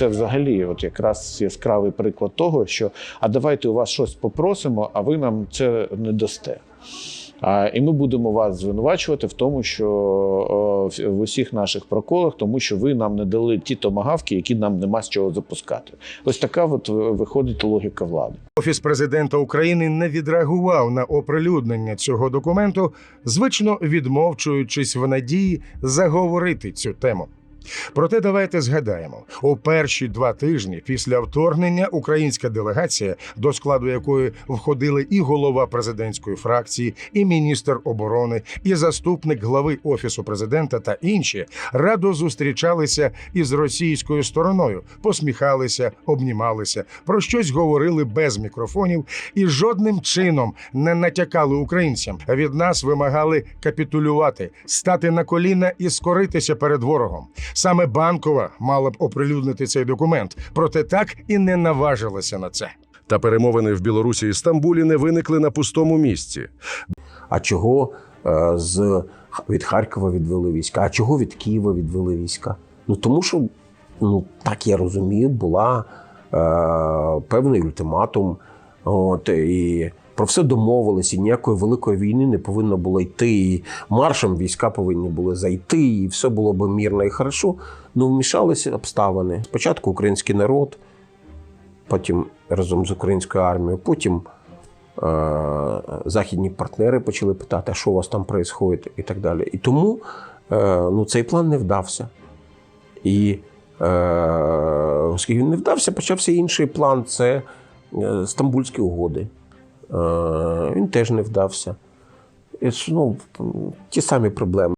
Це взагалі, от якраз яскравий приклад того, що а давайте у вас щось попросимо, а ви нам це не дасте. А, і ми будемо вас звинувачувати в тому, що в- усіх наших проколах, тому що ви нам не дали ті томагавки, які нам нема з чого запускати. Ось така от виходить логіка влади. Офіс президента України не відреагував на оприлюднення цього документу, звично відмовчуючись в надії заговорити цю тему. Проте давайте згадаємо: у перші два тижні після вторгнення українська делегація, до складу якої входили і голова президентської фракції, і міністр оборони, і заступник глави офісу президента та інші, радо зустрічалися із російською стороною, посміхалися, обнімалися, про щось говорили без мікрофонів і жодним чином не натякали українцям. Від нас вимагали капітулювати, стати на коліна і скоритися перед ворогом. Саме банкова мала б оприлюднити цей документ, проте так і не наважилася на це. Та перемовини в Білорусі і Стамбулі не виникли на пустому місці. А чого е, з від Харкова відвели війська? А чого від Києва відвели війська? Ну тому що, ну так я розумію, була е, певний ультиматум. От і про все домовилися. Ніякої великої війни не повинно було йти. І маршем війська повинні були зайти, і все було б мирно і хорошо. Ну вмішалися обставини. Спочатку український народ, потім разом з українською армією, потім е, західні партнери почали питати, а що у вас там відбувається, і так далі. І тому е, ну, цей план не вдався. І е, оскільки він не вдався, почався інший план це е, Стамбульські угоди. Е, він теж не вдався. Ну, ті самі проблеми.